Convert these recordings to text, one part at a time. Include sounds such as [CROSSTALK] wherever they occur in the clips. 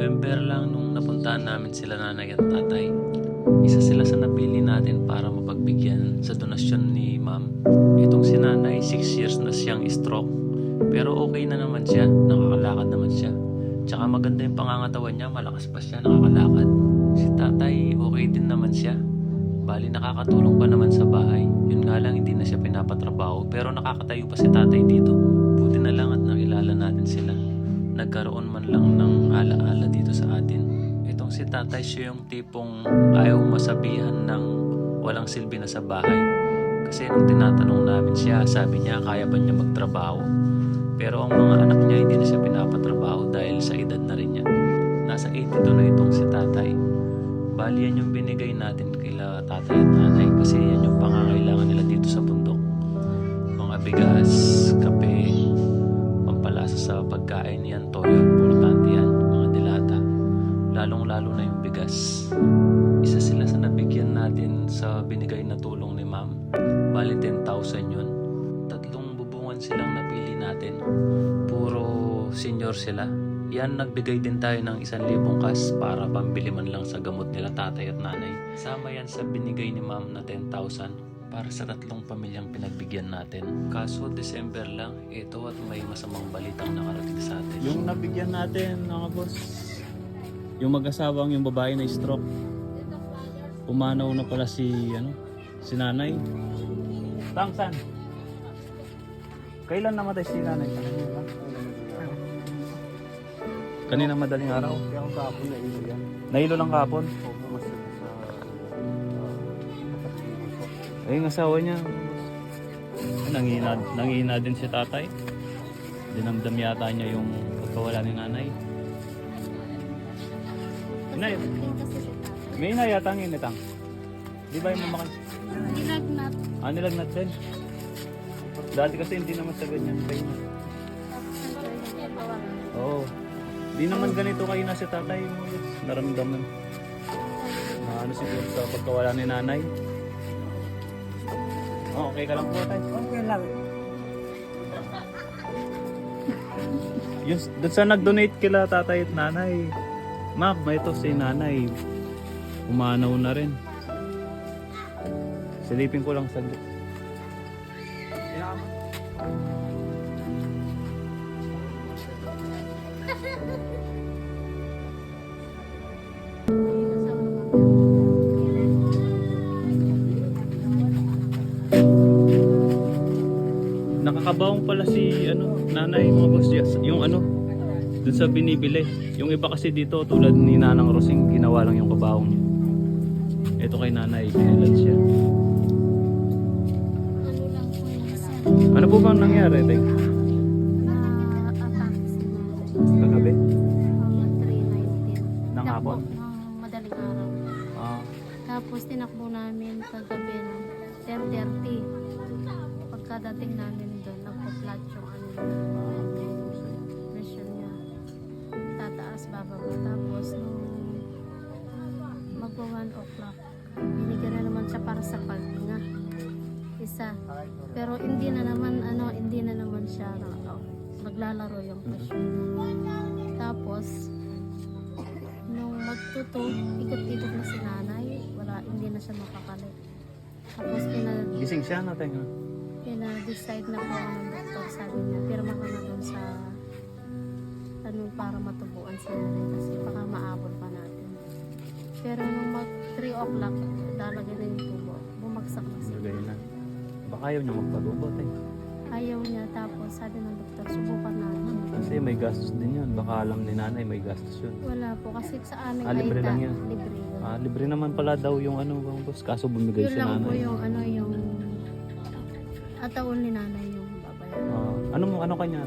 November lang nung napuntahan namin sila nanay at tatay. Isa sila sa napili natin para mapagbigyan sa donasyon ni ma'am. Itong si nanay, 6 years na siyang stroke. Pero okay na naman siya, nakakalakad naman siya. Tsaka maganda yung pangangatawan niya, malakas pa siya, nakakalakad. Si tatay, okay din naman siya. Bali, nakakatulong pa naman sa bahay. Yun nga lang, hindi na siya pinapatrabaho. Pero nakakatayo pa si tatay dito. Buti na lang at nakilala natin sila. Nagkaroon man lang ng alaala dito sa atin. Itong si tatay, siya yung tipong ayaw masabihan ng walang silbi na sa bahay. Kasi nung tinatanong namin siya, sabi niya kaya ba niya magtrabaho. Pero ang mga anak niya hindi na siya pinapatrabaho dahil sa edad na rin niya. Nasa 82 na itong si tatay. Bali yan yung binigay natin kila tatay at nanay kasi yan yung senior sila. Yan, nagbigay din tayo ng isang libong kas para pambili man lang sa gamot nila tatay at nanay. Sama yan sa binigay ni ma'am na 10,000 para sa tatlong pamilyang pinagbigyan natin. Kaso December lang, ito at may masamang balitang nakarating sa atin. Yung nabigyan natin, mga boss, yung mag-asawang yung babae na stroke, pumanaw na pala si, ano, si nanay. Tangsan. Kailan namatay si nanay? Kanina madaling araw. Kaya ako kahapon na ilo yan. Nailo lang kapon. Opo, mas sa Ay, yung asawa niya. Nangina, nangina din si tatay. Dinamdam yata niya yung pagkawala ni nanay. Nay, may ina yata ang initang. Di ba yung mama Nilagnat. Ah, nilagnat din. Dati kasi hindi naman sa ganyan. Oo. Di naman ganito kayo na si tatay. Naramdaman. Na ano siguro sa pagkawala ni nanay. Oh, okay ka lang po tayo. Okay lang. Yung, doon sa nag-donate kila tatay at nanay. Ma'am, may ito si nanay. Umanaw na rin. Silipin ko lang saglit. Nakakabaong pala si ano, nanay mga boss yes, yung ano dun sa binibili. Yung iba kasi dito tulad ni Nanang Rosing ginawa lang yung kabaong niya. Ito kay nanay, kailan siya. Ano po bang nangyari, nanay. Kagabi? Mga 319. Ng hapon? Ng madaling araw. Ah, Tapos tinakbo namin kagabi ng 10.30. Pagkadating namin nagpa-flat yung ano pressure niya. Tataas, bababa. Tapos nung magwa 1 o'clock, binigyan na naman siya para sa paghinga. Isa. Pero hindi na naman, ano, hindi na naman siya na, maglalaro yung pressure. Tapos, nung magtuto, ikot-ikot na si nanay, wala, hindi na siya mapakali. Tapos pinag, gising siya natin. Ha? Pinag-decide na po ng doktor, sabi niya, pirma ka na dun sa ano para matubuan si nanay kasi baka maabot pa natin. Pero nung mag 3 o'clock, lalagay na yung tubo. Bumagsak na siya. Lagay na. Baka ayaw niya magpalubot eh. Ayaw niya, tapos sabi ng doktor, subukan natin. Kasi may gastos din yun. Baka alam ni nanay may gastos yun. Wala po, kasi sa amin Ah, libre lang yan. Libre yun. Ah, libre naman pala daw yung ano bang boss. Kaso bumigay Yun si lang po nanay. yung ano yung ataon ni nanay yung babayaran. Ah, ano mo, ano kanya?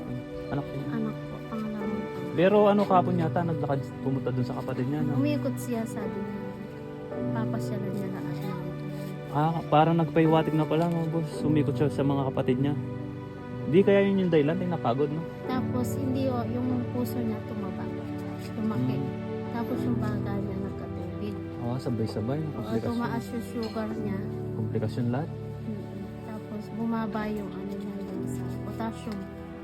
Anak niya. Anak po, pangalawang po. Pero ano kapon yata, naglakad pumunta dun sa kapatid niya. No? Umikot siya, sabi niya. Papasyalan niya lahat. Ah, parang nagpaiwatig na pala mga boss. Sumikot siya sa mga kapatid niya. Di kaya yun yung dahilan, ay napagod no? Tapos hindi o, yung puso niya tumaba. Lumaki. Hmm. Tapos yung baga niya nagkatubig. Ah, sabay-sabay. O, Komplikasyon. tumaas yung sugar niya. Komplikasyon lahat. Bumaba yung ano niya yung sa potassium.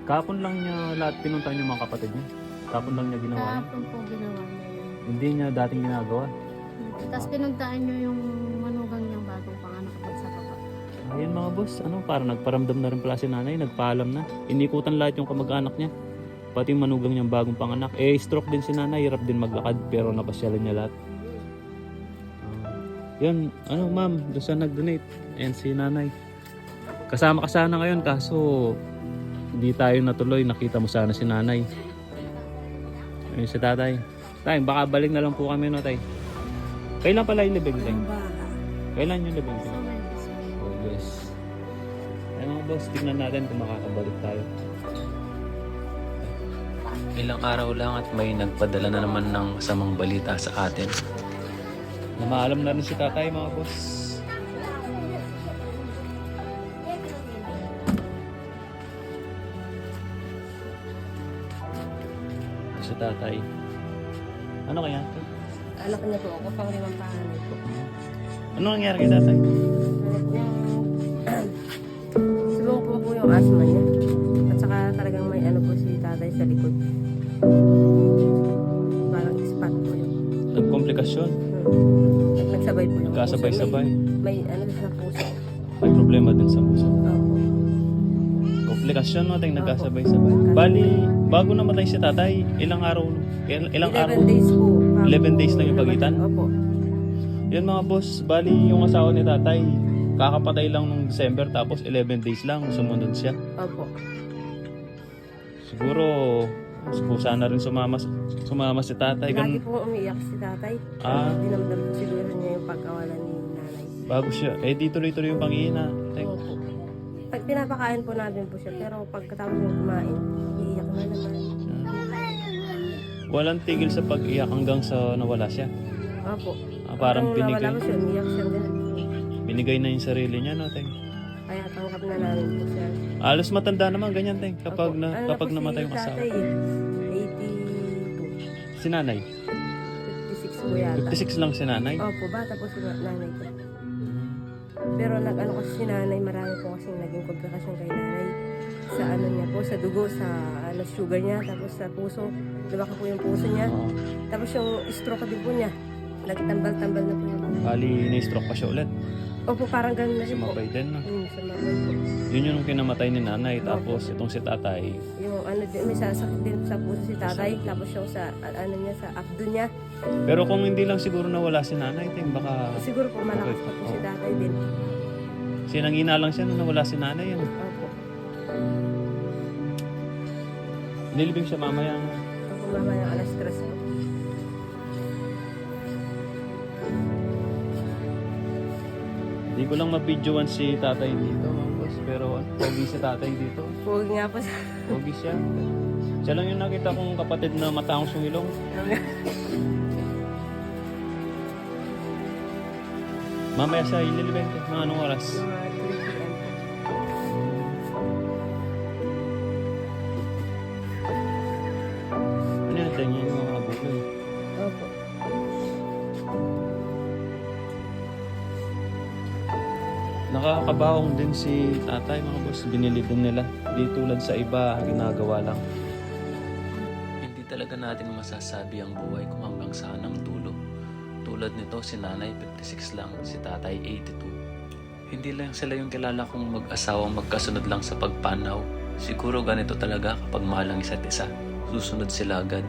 Kapon lang niya lahat pinunta niyo mga kapatid niya. Tapon lang niya ginawa. Kahapon po ginawa niya yun. Hindi niya dating ginagawa. Tapos pinagdaan niyo yung manugang niyang bagong panganak kapag sa baba. Ayun mga boss, ano, para nagparamdam na rin pala si nanay, nagpaalam na. Inikutan lahat yung kamag-anak niya. Pati yung manugang niyang bagong panganak. Eh, stroke din si nanay, hirap din maglakad, pero napasyalan niya lahat. Ah, yun, ano ma'am, doon sa nag-donate. And si nanay. Kasama ka sana ngayon, kaso hindi tayo natuloy. Nakita mo sana si nanay. Ayun si tatay. Tay, baka balik na lang po kami no, tay. Kailan pala yung libing, tay? Kailan yung libing, tay? Oh, yes. Ay mga boss, tignan natin kung makakabalik tayo. Ilang araw lang at may nagpadala na naman ng masamang balita sa atin. Na maalam na rin si tatay mga boss. Tatay. Ano kaya? ito? Anak niya po ako, pang limang panganay po. Ano nangyari kay tatay? Subong po po yung asthma niya. At saka talagang may ano po si tatay sa likod. Parang spot po yun. Nagkomplikasyon. Hmm. Nagsabay po yung. Nagkasabay-sabay. May, may ano sa puso. May problema din sa puso. Opo. Komplikasyon no, tayong nagkasabay-sabay. Bali, bago namatay si tatay, ilang araw, il- ilang 11 araw? days po. Bago 11 days lang yung pagitan? Opo. Yan mga boss, bali yung asawa ni tatay, kakapatay lang nung December tapos 11 days lang sumunod siya. Opo. Siguro, kusa na rin sumama, sumama si tatay. Lagi Ganun, po umiiyak si tatay. Ah. Dinamdam po siguro niya yung pagkawalan ni nanay. bago siya. Eh di tuloy-tuloy yung pangihina. Tay. Opo. Pag pinapakain po namin po siya, pero pagkatapos niya kumain, iiyak na naman. Walang tigil sa pag-iyak hanggang sa nawala siya. Opo. Ah, parang Nung binigay, nawala po siya, umiyak siya din. binigay na yung sarili niya, no, tay. Kaya tanggap na namin po siya. Alos matanda naman, ganyan, tay. Kapag, Opo. na, Ano kapag po namatay si yung asawa. tatay, 82. Si nanay. 56 po yata. 56 lang si nanay. Opo, bata po si nanay ko. Pero nag-ano kasi si nanay, marami po kasi naging komplikasyon kay nanay. Sa ano niya po, sa dugo, sa ano, sugar niya, tapos sa puso. Lumaki po yung puso niya. Tapos yung stroke din po niya. Nagtambal-tambal na po yung Bali, na-stroke pa siya ulit. Opo, parang ganun na rin po. Sumabay din, no? Hmm, sumabay po. Yun yung kinamatay ni nanay. Tapos itong si tatay, Yung ano din, may sasakit din sa puso si tatay. Tapos yung sa, ano niya, sa abdo niya. Pero kung hindi lang siguro nawala si nanay, ting baka Siguro po malakas pa po si tatay din. sinangina lang siya nung nawala si nanay. Yan. Opo. Nilibing siya mamaya. no? Opo, mamaya alas 3 po. Hindi ko lang mabidyoan si tatay dito. Pero pogi si tatay dito. Pogi nga po sa... Pogi siya. Siya lang yung nakita kong kapatid na mataong sumilong. [LAUGHS] Mamaya siya ililibing. Mga anong oras? Mga 3 p.m. Nakakabawang din si tatay mga boss. Binili din nila. Di tulad sa iba, ginagawa lang. Hindi talaga natin masasabi ang buhay kung hanggang saan ang dulo. Tulad nito, si nanay 56 lang, si tatay 82. Hindi lang sila yung kilala kong mag-asawang magkasunod lang sa pagpanaw. Siguro ganito talaga kapag mahal ang isa't isa. Susunod sila agad.